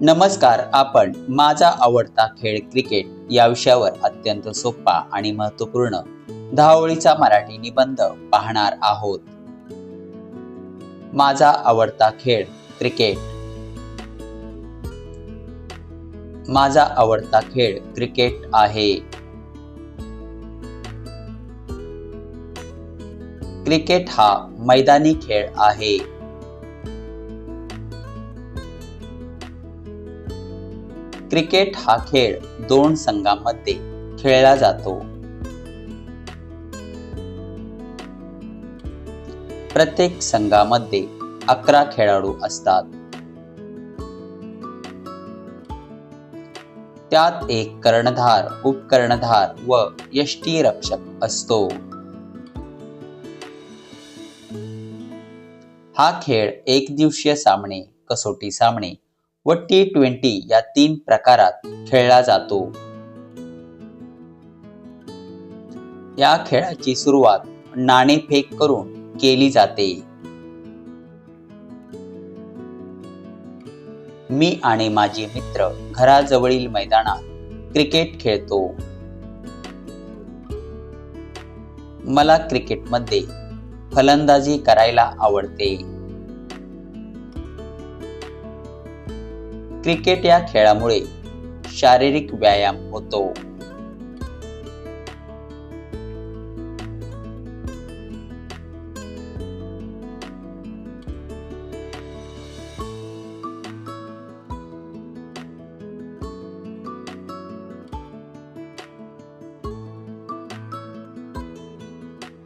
नमस्कार आपण माझा आवडता खेळ क्रिकेट या विषयावर अत्यंत सोपा आणि महत्त्वपूर्ण धावळीचा मराठी निबंध पाहणार आहोत. माझा आवडता खेळ क्रिकेट. माझा आवडता खेळ क्रिकेट आहे. क्रिकेट हा मैदानी खेळ आहे. क्रिकेट हा खेळ दोन संघांमध्ये खेळला जातो. प्रत्येक संघामध्ये अकरा खेळाडू असतात. त्यात एक कर्णधार उपकर्णधार व यष्टीरक्षक असतो. हा खेळ एक दिवसीय सामने कसोटी सामने व टी ट्वेंटी या तीन प्रकारात खेळला जातो. या खेळाची सुरुवात नाणेफेक करून केली जाते. मी आणि माझे मित्र घराजवळील मैदानात क्रिकेट खेळतो. मला क्रिकेटमध्ये फलंदाजी करायला आवडते. क्रिकेट या खेळामुळे शारीरिक व्यायाम होतो.